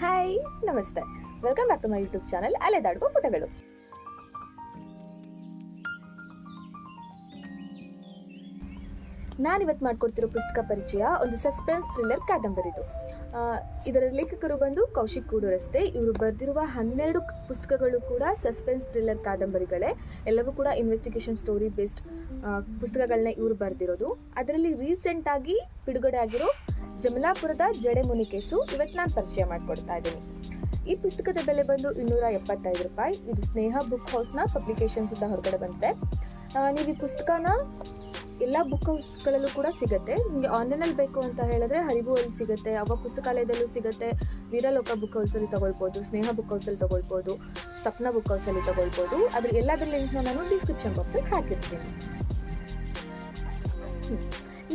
Hi, ನಮಸ್ತೆ. Welcome back to my YouTube channel ಅಲೆದಾಡುವ ಪುಟಗಳು. ನಾನಿವತ್ತು ಮಾಡ್ಕೊಡ್ತಿರೋ ಪುಸ್ತಕ ಪರಿಚಯ ಒಂದು ಸಸ್ಪೆನ್ಸ್ ಥ್ರಿಲ್ಲರ್ ಕಾದಂಬರಿದು. ಇದರ ಲೇಖಕರು ಬಂದು ಕೌಶಿಕ್ ಕೂಡುರಸ್ತೆ ಇವರು ಬರೆದಿರುವ ಹನ್ನೆರಡು ಪುಸ್ತಕಗಳು ಕೂಡ ಸಸ್ಪೆನ್ಸ್ ಥ್ರಿಲ್ಲರ್ ಕಾದಂಬರಿಗಳೇ. ಎಲ್ಲವೂ ಕೂಡ ಇನ್ವೆಸ್ಟಿಗೇಷನ್ ಸ್ಟೋರಿ ಬೇಸ್ಡ್ ಪುಸ್ತಕಗಳನ್ನ ಇವರು ಬರೆದಿರೋದು. ಅದರಲ್ಲಿ ರೀಸೆಂಟಾಗಿ ಬಿಡುಗಡೆ ಆಗಿರೋ ಜಮಲಾಪುರದ ಜಡೆಮುನಿ ಕೇಸು ಇವತ್ತು ನಾನು ಪರಿಚಯ ಮಾಡಿಕೊಡ್ತಾ ಇದ್ದೀನಿ. ಈ ಪುಸ್ತಕದ ಬೆಲೆ ಬಂದು ಇನ್ನೂರ ಎಪ್ಪತ್ತೈದು ರೂಪಾಯಿ. ಇದು ಸ್ನೇಹ ಬುಕ್ ಹೌಸ್ನ ಪಬ್ಲಿಕೇಶನ್ಸ್ ಇಂದ ಹೊರಗಡೆ ಬಂತೆ ನೀವು ಈ ಪುಸ್ತಕನ ಎಲ್ಲ ಬುಕ್ ಹೌಸ್ಗಳಲ್ಲೂ ಕೂಡ ಸಿಗುತ್ತೆ. ನಿಮಗೆ ಆನ್ಲೈನಲ್ಲಿ ಬೇಕು ಅಂತ ಹೇಳಿದ್ರೆ ಹರಿವು ಅಲ್ಲಿ ಸಿಗುತ್ತೆ ಅವ ಪುಸ್ತಕಾಲಯದಲ್ಲೂ ಸಿಗುತ್ತೆ. ವೀರಲೋಕ ಬುಕ್ ಹೌಸಲ್ಲಿ ತಗೊಳ್ಬೋದು, ಸ್ನೇಹ ಬುಕ್ ಹೌಸಲ್ಲಿ ತಗೊಳ್ಬೋದು ಸಪ್ನ ಬುಕ್ ಹೌಸಲ್ಲಿ ತಗೊಳ್ಬೋದು. ಅದ್ರ ಎಲ್ಲದರ ಲಿಂಕ್ನ ನಾನು ಡಿಸ್ಕ್ರಿಪ್ಷನ್ ಬಾಕ್ಸಲ್ಲಿ ಹಾಕಿರ್ತೀನಿ.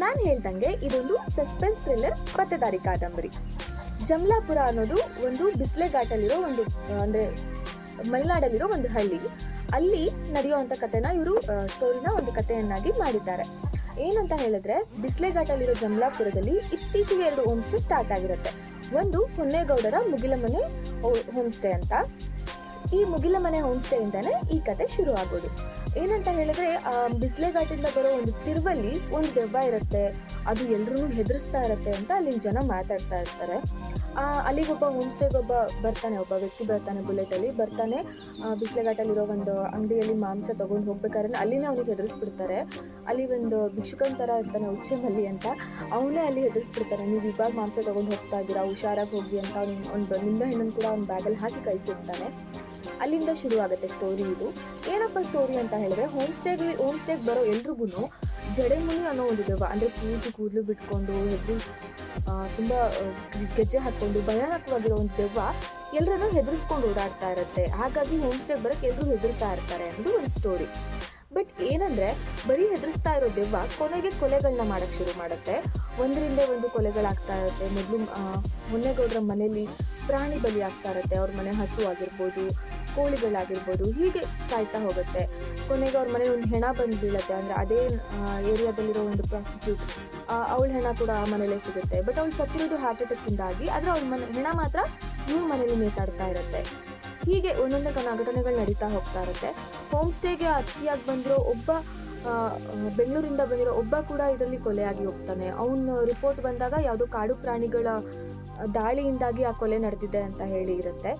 ನಾನು ಹೇಳ್ದಂಗೆ ಇದೊಂದು ಸಸ್ಪೆನ್ಸ್ ಥ್ರಿಲ್ಲರ್ ಪತ್ತೆದಾರಿ ಕಾದಂಬರಿ. ಜಮ್ಲಾಪುರ ಅನ್ನೋದು ಒಂದು ಬಿಸಿಲೆ ಘಾಟಲ್ಲಿರೋ ಒಂದು ಅಂದ್ರೆ ಮಲೆನಾಡಲ್ಲಿರೋ ಒಂದು ಹಳ್ಳಿ. ಅಲ್ಲಿ ನಡೆಯುವಂತ ಕಥೆನ ಇವರು ಸ್ಟೋರಿನ ಒಂದು ಕಥೆಯನ್ನಾಗಿ ಮಾಡಿದ್ದಾರೆ. ಏನಂತ ಹೇಳಿದ್ರೆ ಬಿಸಿಲೆ ಘಾಟಲ್ಲಿರೋ ಜಮಲಾಪುರದಲ್ಲಿ ಇತ್ತೀಚೆಗೆ ಎರಡು ಹೋಮ್ ಸ್ಟೇ ಸ್ಟಾರ್ಟ್ ಆಗಿರುತ್ತೆ. ಒಂದು ಹೊನ್ನೇಗೌಡರ ಮುಗಿಲಮನೆ ಹೋಮ್ ಸ್ಟೇ ಅಂತ. ಈ ಮುಗಿಲಮನೆ ಹೋಮ್ ಸ್ಟೇ ಇಂದಾನೆ ಈ ಕತೆ ಶುರು ಆಗೋದು ಏನಂತ ಹೇಳಿದ್ರೆ, ಆ ಬರೋ ಒಂದು ತಿರುವಲ್ಲಿ ಒಂದು ದೆವ್ವ ಇರುತ್ತೆ. ಅದು ಎಲ್ರೂ ಹೆದರಿಸ್ತಾ ಇರುತ್ತೆ ಅಂತ ಅಲ್ಲಿನ ಜನ ಮಾತಾಡ್ತಾ ಇರ್ತಾರೆ. ಆ, ಅಲ್ಲಿಗೊಬ್ಬ ಹೋಮ್ ಸ್ಟೇಗೊಬ್ಬ ಬರ್ತಾನೆ, ಒಬ್ಬ ವ್ಯಕ್ತಿ ಬರ್ತಾನೆ ಬುಲೆಟ್ ಅಲ್ಲಿ ಬರ್ತಾನೆ ಬಿಸ್ಲೆ ಘಾಟಲ್ಲಿರೋ ಒಂದು ಅಂಗಡಿಯಲ್ಲಿ ಮಾಂಸ ತಗೊಂಡು ಹೋಗ್ಬೇಕಾದ್ರೆ ಅಲ್ಲಿನೇ ಅವ್ನಿಗೆ ಹೆದರ್ಸ್ಬಿಡ್ತಾರೆ. ಅಲ್ಲಿ ಒಂದು ಭಿಕ್ಷುಕನ್ ತರ ಇರ್ತಾನೆ ಉಚ್ಚೆ ಮಲ್ಲಿ ಅಂತ. ಅವನೇ ಅಲ್ಲಿ ಹೆದರ್ಸ್ಬಿಡ್ತಾರೆ ನೀವು ಇವಾಗ ಮಾಂಸ ತಗೊಂಡು ಹೋಗ್ತಾ ಇದ್ದೀರಾ, ಹುಷಾರಾಗಿ ಹೋಗಿ ಅಂತ ಅವ್ನು ಒಂದು ನಿಂಬೆ ಹಣ್ಣನ್ನು ಕೂಡ ಅವ್ನ ಬ್ಯಾಗಲ್ಲಿ ಹಾಕಿ ಕಳಿಸಿರ್ತಾನೆ. ಅಲ್ಲಿಂದ ಶುರು ಆಗುತ್ತೆ ಸ್ಟೋರಿ ಇದು. ಏನಪ್ಪ ಸ್ಟೋರಿ ಅಂತ ಹೇಳಿದ್ರೆ ಹೋಮ್ ಸ್ಟೇಗೆ ಹೋಮ್ ಸ್ಟೇಗೆ ಬರೋ ಎಲ್ರಿಗೂ ಜಡೆಮುನಿ ಅನ್ನೋ ಒಂದು ದೆವ್ವ ಅಂದ್ರೆ ಕೂತು ಕೂದಲು ಬಿಟ್ಕೊಂಡು, ಹೆದ್ರು ತುಂಬ ಗೆಜ್ಜೆ ಹಾಕೊಂಡು, ಭಯಾನಕವಾಗಿರೋ ಒಂದು ದೆವ್ವ ಎಲ್ಲರನ್ನು ಹೆದರಿಸ್ಕೊಂಡು ಓಡಾಡ್ತಾ ಇರುತ್ತೆ. ಹಾಗಾಗಿ ಹೋಮ್ ಸ್ಟೇಗೆ ಬರೋಕೆ ಎಲ್ಲರೂ ಹೆದರ್ತಾ ಇರ್ತಾರೆ ಅನ್ನೋದು ಒಂದು ಸ್ಟೋರಿ ಬಟ್ ಏನಂದ್ರೆ, ಬರೀ ಹೆದರಿಸ್ತಾ ಇರೋ ದೆವ್ವ ಕೊನೆಗೆ ಕೊಲೆಗಳನ್ನ ಮಾಡಕ್ ಶುರು ಮಾಡುತ್ತೆ. ಒಂದರಿಂದ ಒಂದು ಕೊಲೆಗಳಾಗ್ತಾ ಇರುತ್ತೆ. ಮೊದಲು ಮೊನ್ನೆಗೌಡರ ಮನೆಯಲ್ಲಿ ಪ್ರಾಣಿ ಬಲಿ ಆಗ್ತಾ ಇರುತ್ತೆ. ಅವ್ರ ಮನೆ ಹಸು ಆಗಿರ್ಬೋದು ಕೋಳಿಗಳಾಗಿರ್ಬೋದು, ಹೀಗೆ ಸಾಯ್ತಾ ಹೋಗುತ್ತೆ. ಕೊನೆಗೆ ಅವ್ರ ಮನೇಲಿ ಒಂದು ಹೆಣ ಬಂದು ಬೀಳುತ್ತೆ. ಅಂದ್ರೆ ಅದೇ ಏರಿಯಾದಲ್ಲಿರೋ ಒಂದು ಪ್ರಾಸ್ಟಿಟ್ಯೂಟ್ ಅವಳ ಹೆಣ ಕೂಡ ಆ ಮನೇಲೆ ಸಿಗುತ್ತೆ. ಬಟ್ ಅವಳು ಸತ್ತಿರೋದು ಹಾರ್ಟ್ ಅಟ್ಯಾಕ್ ಇಂದಾಗಿ, ಆದ್ರೆ ಅವಳ ಮನೆ, ಹೆಣ ಮಾತ್ರ ಇವ್ರ ಮನೇಲಿ ನೇತಾಡ್ತಾ ಇರುತ್ತೆ. ಹೀಗೆ ಒಂದೊಂದು ಘಟನೆಗಳು ನಡೀತಾ ಹೋಗ್ತಾ ಇರುತ್ತೆ. ಹೋಮ್ ಸ್ಟೇಗೆ ಅತಿಯಾಗಿ ಬಂದಿರೋ ಒಬ್ಬ ಬೆಂಗಳೂರಿಂದ ಬಂದಿರೋ ಒಬ್ಬ ಕೂಡ ಇದರಲ್ಲಿ ಕೊಲೆಯಾಗಿ ಹೋಗ್ತಾನೆ. ಅವನ ರಿಪೋರ್ಟ್ ಬಂದಾಗ ಯಾವುದೋ ಕಾಡು ಪ್ರಾಣಿಗಳ ದಾಳಿಯಿಂದಾಗಿ ಆ ಕೊಲೆ ನಡೆದಿದೆ ಅಂತ ಹೇಳಿ ಇರುತ್ತೆ.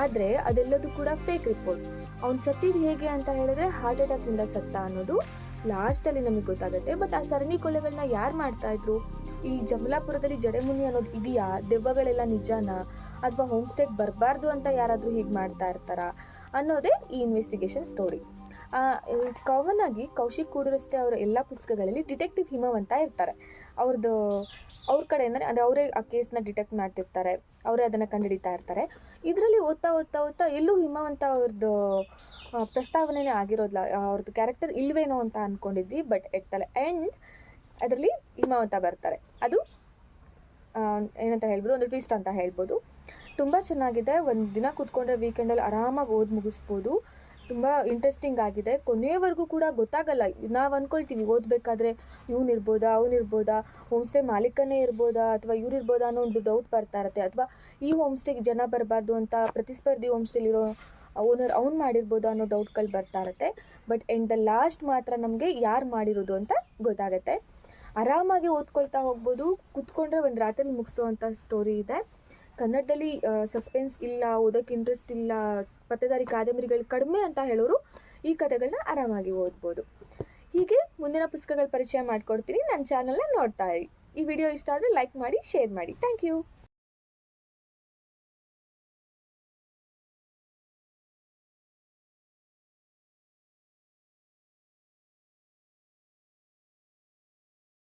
ಆದ್ರೆ ಅದೆಲ್ಲದೂ ಕೂಡ ಫೇಕ್ ರಿಪೋರ್ಟ್ ಅವ್ನು ಸತ್ತಿದ್ದು ಹೇಗೆ ಅಂತ ಹೇಳಿದ್ರೆ ಹಾರ್ಟ್ ಅಟ್ಯಾಕ್ ಇಂದ ಸತ್ತ ಅನ್ನೋದು ಲಾಸ್ಟಲ್ಲಿ ನಮಗೆ ಗೊತ್ತಾಗುತ್ತೆ. ಬಟ್ ಆ ಸರಣಿ ಕೊಲೆಗಳನ್ನ ಯಾರು ಮಾಡ್ತಾ ಇದ್ರು? ಈ ಜಮಲಾಪುರದಲ್ಲಿ ಜಡೆಮುನಿ ಅನ್ನೋದು ಇದೆಯಾ? ದೆವ್ವಗಳೆಲ್ಲ ನಿಜಾನಾ? ಅಥವಾ ಹೋಮ್ ಸ್ಟೇಗೆ ಬರಬಾರ್ದು ಅಂತ ಯಾರಾದರೂ ಹೀಗೆ ಮಾಡ್ತಾ ಇರ್ತಾರಾ? ಅನ್ನೋದೇ ಈ ಇನ್ವೆಸ್ಟಿಗೇಷನ್ ಸ್ಟೋರಿ ಕಾಮನ್ ಆಗಿ ಕೌಶಿಕ್ ಕೂಡರಸ್ತೆ ಅವರ ಎಲ್ಲ ಪುಸ್ತಕಗಳಲ್ಲಿ ಡಿಟೆಕ್ಟಿವ್ ಹಿಮವಂತ ಇರ್ತಾರೆ. ಅವ್ರದ್ದು ಅವ್ರ ಕಡೆಯಿಂದ ಅಂದರೆ ಅವರೇ ಆ ಕೇಸ್ನ ಡಿಟೆಕ್ಟ್ ಮಾಡ್ತಿರ್ತಾರೆ. ಅವರೇ ಅದನ್ನು ಕಂಡುಹಿಡಿತಾ ಇರ್ತಾರೆ. ಇದರಲ್ಲಿ ಓದ್ತಾ ಓದ್ತಾ ಓದ್ತಾ ಎಲ್ಲೂ ಹಿಮವಂತ ಅವ್ರದ್ದು ಪ್ರಸ್ತಾವನೆ ಆಗಿರೋದಿಲ್ಲ ಅವ್ರದ್ದು ಕ್ಯಾರೆಕ್ಟರ್ ಇಲ್ವೇನೋ ಅಂತ ಅಂದ್ಕೊಂಡಿದ್ವಿ ಬಟ್ ಎಟ್ಟಲ್ಲ ಆ್ಯಂಡ್ ಅದರಲ್ಲಿ ಹಿಮವಂತ ಬರ್ತಾರೆ. ಅದು ಏನಂತ ಹೇಳ್ಬೋದು, ಒಂದು ಟ್ವಿಸ್ಟ್ ಅಂತ ಹೇಳ್ಬೋದು. ತುಂಬ ಚೆನ್ನಾಗಿದೆ. ಒಂದು ದಿನ ಕೂತ್ಕೊಂಡ್ರೆ ವೀಕೆಂಡಲ್ಲಿ ಆರಾಮಾಗಿ ಓದಿ ಮುಗಿಸ್ಬೋದು. ತುಂಬ ಇಂಟ್ರೆಸ್ಟಿಂಗ್ ಆಗಿದೆ. ಕೊನೆಯವರೆಗೂ ಕೂಡ ಗೊತ್ತಾಗಲ್ಲ. ನಾವು ಅಂದ್ಕೊಳ್ತೀವಿ ಓದಬೇಕಾದ್ರೆ ಇವ್ನು ಇರ್ಬೋದಾ, ಅವ್ನು ಇರ್ಬೋದಾ ಹೋಮ್ ಸ್ಟೇ ಮಾಲೀಕನೇ ಇರ್ಬೋದಾ ಅಥವಾ ಇವ್ರು ಇರ್ಬೋದಾ ಅನ್ನೋ ಒಂದು ಡೌಟ್ ಬರ್ತಾ ಇರುತ್ತೆ. ಅಥವಾ ಈ ಹೋಮ್ ಸ್ಟೇಗೆ ಜನ ಬರಬಾರ್ದು ಅಂತ ಪ್ರತಿಸ್ಪರ್ಧಿ ಹೋಮ್ ಸ್ಟೇಲಿರೋ ಓನರ್ ಅವ್ನು ಮಾಡಿರ್ಬೋದು ಅನ್ನೋ ಡೌಟ್ಗಳು ಬರ್ತಾ ಇರುತ್ತೆ. ಬಟ್ ಎಂಡ್ ದ ಲಾಸ್ಟ್ ಮಾತ್ರ ನಮಗೆ ಯಾರು ಮಾಡಿರೋದು ಅಂತ ಗೊತ್ತಾಗುತ್ತೆ. ಆರಾಮಾಗಿ ಓದ್ಕೊಳ್ತಾ ಹೋಗ್ಬೋದು. ಕುತ್ಕೊಂಡ್ರೆ ಒಂದು ರಾತ್ರಿ ಮುಗಿಸೋವಂಥ ಸ್ಟೋರಿ ಇದೆ. ಕನ್ನಡದಲ್ಲಿ ಸಸ್ಪೆನ್ಸ್ ಇಲ್ಲ ಓದೋಕ್ಕೆ ಇಂಟ್ರೆಸ್ಟ್ ಇಲ್ಲ ಪತ್ತೆದಾರಿ ಕಾದಂಬರಿಗಳು ಕಡಿಮೆ ಅಂತ ಹೇಳೋರು ಈ ಕಥೆಗಳನ್ನ ಆರಾಮಾಗಿ ಓದ್ಬೋದು. ಹೀಗೆ ಮುಂದಿನ ಪುಸ್ತಕಗಳ ಪರಿಚಯ ಮಾಡಿಕೊಡ್ತೀನಿ. ನನ್ನ ಚಾನಲ್ನ ನೋಡ್ತಾ ಇರಿ. ಈ ವಿಡಿಯೋ ಇಷ್ಟ ಆದರೆ ಲೈಕ್ ಮಾಡಿ ಶೇರ್ ಮಾಡಿ. Thank you